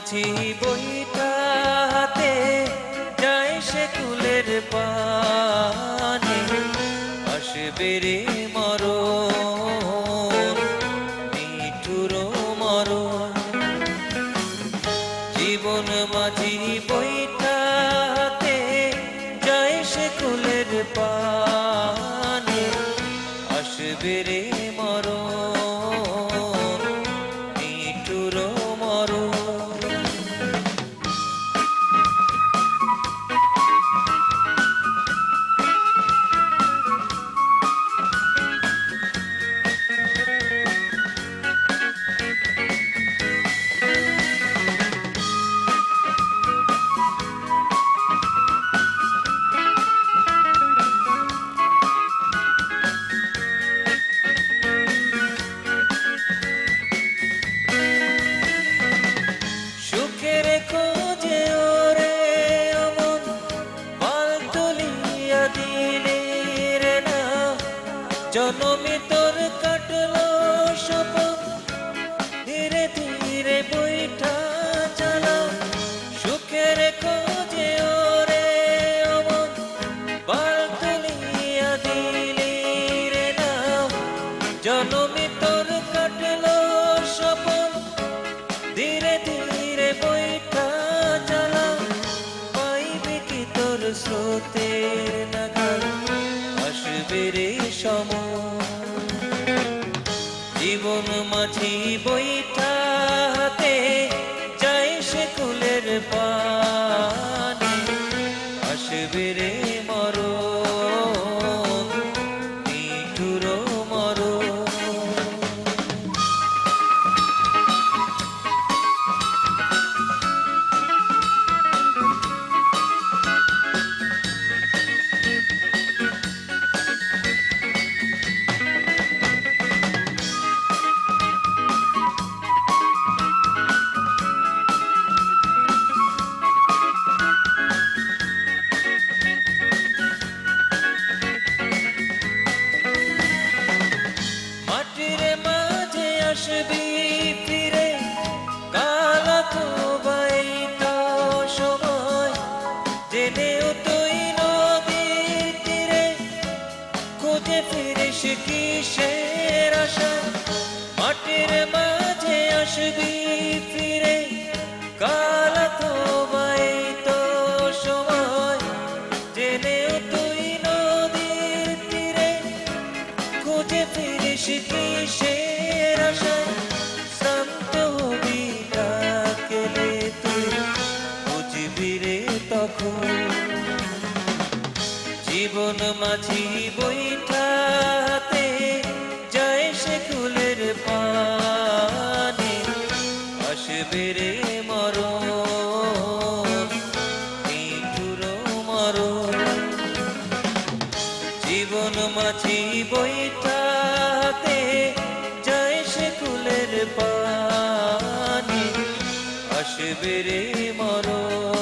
মাঝি বইটাতে যায় সে কুলের পানে। আসবে রে মরণ, নিঠুর মরণ। জীবন মাঝি বইটাতে যায় সে কুলের পানে। আসবে রে জনমে তোর কাটলো সপন ধীরে ধীরে বইটা চালা। সুখের খোঁজে ওরে অমন। পাল তুলিয়া দিলে রে না জনমে তোর কাটলো সপন ধীরে ধীরে বইটা চালা। পাইবে কি তোর স্রোতের নাগাল আসবে রে আসবি ফিরে কালা তো বাইতো সময় জেনেও তুই নদীর তীরে খুঁজে ফিরিস কিসের আশা মাটির মাঝে আসবি জীবন মাঝি বইটাতে যায় সে কুলের পানে। আসবে রে মরণ জীবন মাঝি বইটাতে যায় সে কুলের পানি। আসবে রে মরণ।